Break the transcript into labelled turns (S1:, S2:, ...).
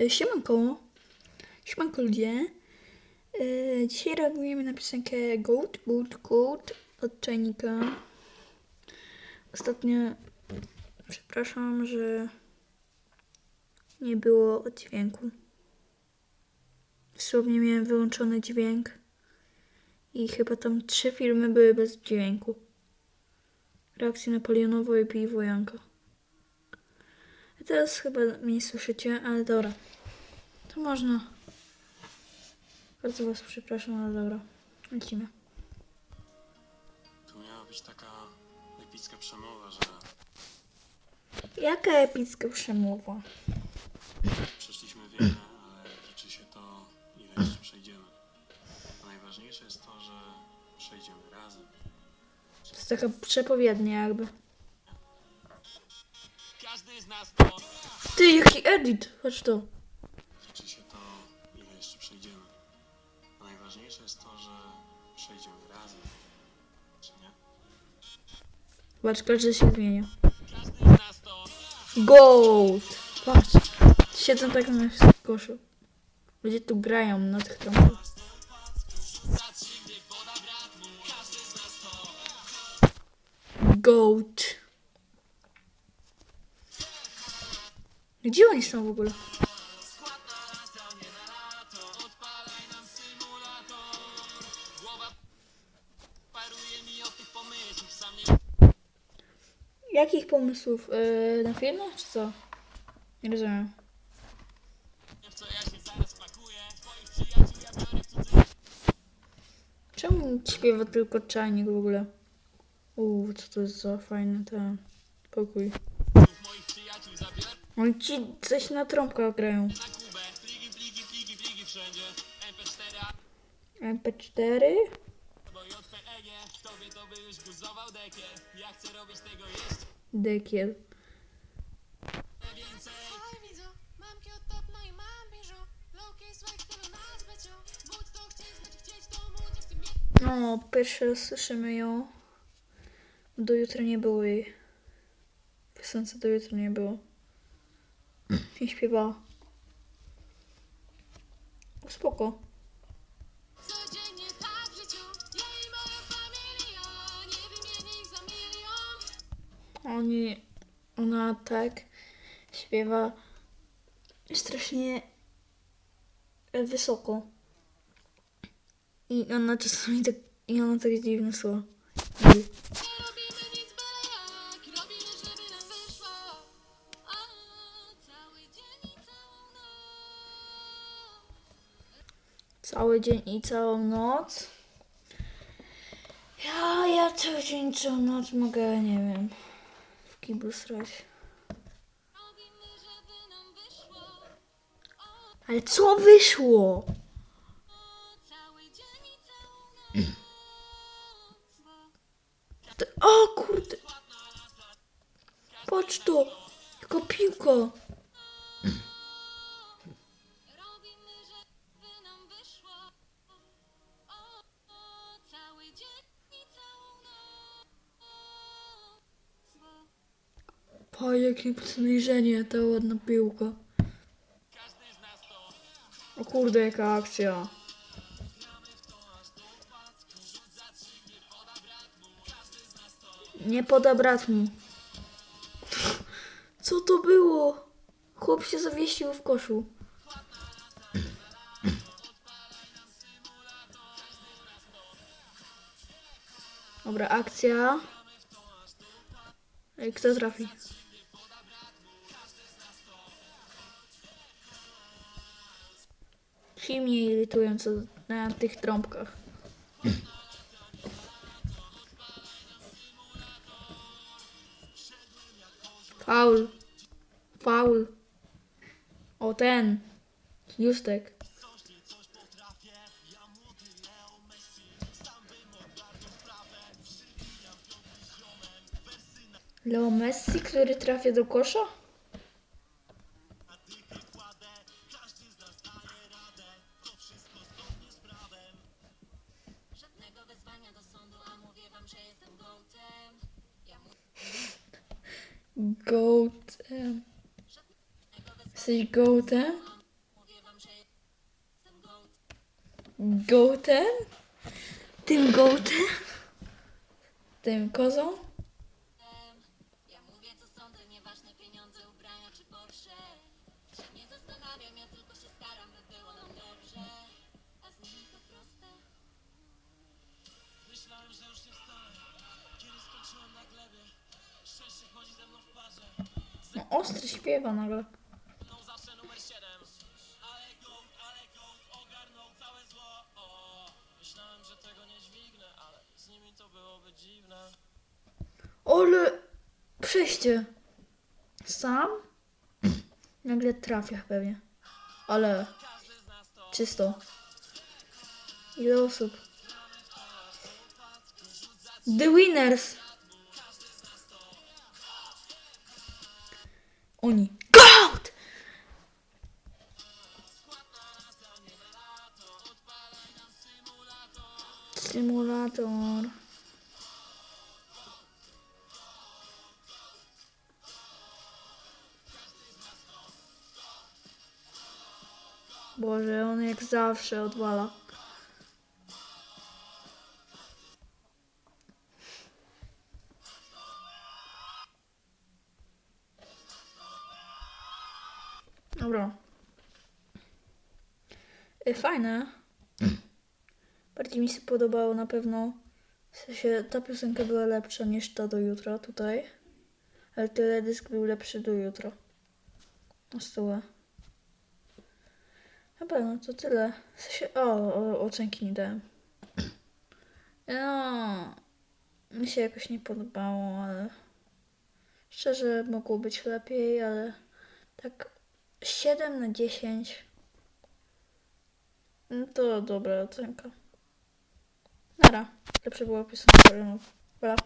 S1: E, Siemanko. Siemanko ludzie. E, Dzisiaj reagujemy na piosenkę Goat, Goat, Goat od Czajnika. Ostatnio przepraszam, że nie było dźwięku. Dosłownie miałem wyłączony dźwięk i chyba tam trzy filmy były bez dźwięku. Reakcja Napoleonowa i Piwo Janka. A teraz chyba mnie słyszycie, ale dobra. To można. Bardzo was przepraszam, ale dobra. Lecimy.
S2: Tu miała być taka epicka przemowa, że
S1: Jaka epicka przemowa.
S2: przeszliśmy wiele, ale liczy się to, ile jeszcze przejdziemy. A najważniejsze jest to, że przejdziemy razem.
S1: To jest taka przepowiednia jakby. Ty, jaki edit! Chodź to.
S2: Liczy się to, ile jeszcze przejdziemy. A najważniejsze jest to, że przejdziemy razem. Czy nie?
S1: Zobacz, każdy się zmienia. Goat! Patrz. Siedzą tak na koszu. Ludzie tu grają na tych trąbach. Goat. Gdzie oni są w ogóle? Jakich pomysłów? Yy, na filmach czy co? Nie rozumiem. Czemu śpiewa tylko czajnik w ogóle? Uuu, co to jest za fajny ten pokój. Oni ci coś na trąbkach grają. MP4? Dekiel.
S3: No
S1: pierwszy raz słyszymy ją. Do jutra nie było jej. W piosence do jutra nie było. Nie śpiewała. Spoko.
S3: Tak i
S1: Oni, ona tak śpiewa strasznie wysoko. I ona czasami tak, i ona tak dziwne słowa.
S3: Cały dzień i całą noc.
S1: Ja, ja cały dzień i całą noc mogę, nie wiem, w kiblu srać. Ale co wyszło? O kurde. Patrz to. Jako piłka. Pa, jakie zbliżenie, ta ładna piłka. O kurde, jaka akcja. Nie poda brat mu. Co to było? Chłop się zawiesił w koszu. Dobra, akcja. Ej, Kto trafi? Ci mnie irytują co na tych trąbkach. Faul. Faul. O ten. Justek. Leo Messi, który trafia do kosza? goatem. Jesteś goatem? Goatem? Tym goatem? Tym kozą?
S3: Nimi to
S4: byłoby dziwne
S1: Ale przejście. Sam? Nagle trafia pewnie. Ale czysto. Ile osób? The Winners! Oni. GOAT! Symulator. Boże, on jak zawsze odwala. Dobra. Y, Fajne. Bardziej mi się podobało na pewno. W sensie ta piosenka była lepsza niż ta do jutra tutaj. Ale teledysk był lepszy do jutra. Na stole. Chyba no to tyle. W sensie, o, o, ocenki nie dałem. No, mi się jakoś nie podobało, ale szczerze mogło być lepiej, ale tak 7 na 10 no to dobra ocenka. Nara, lepsze była piosenka. Voilà.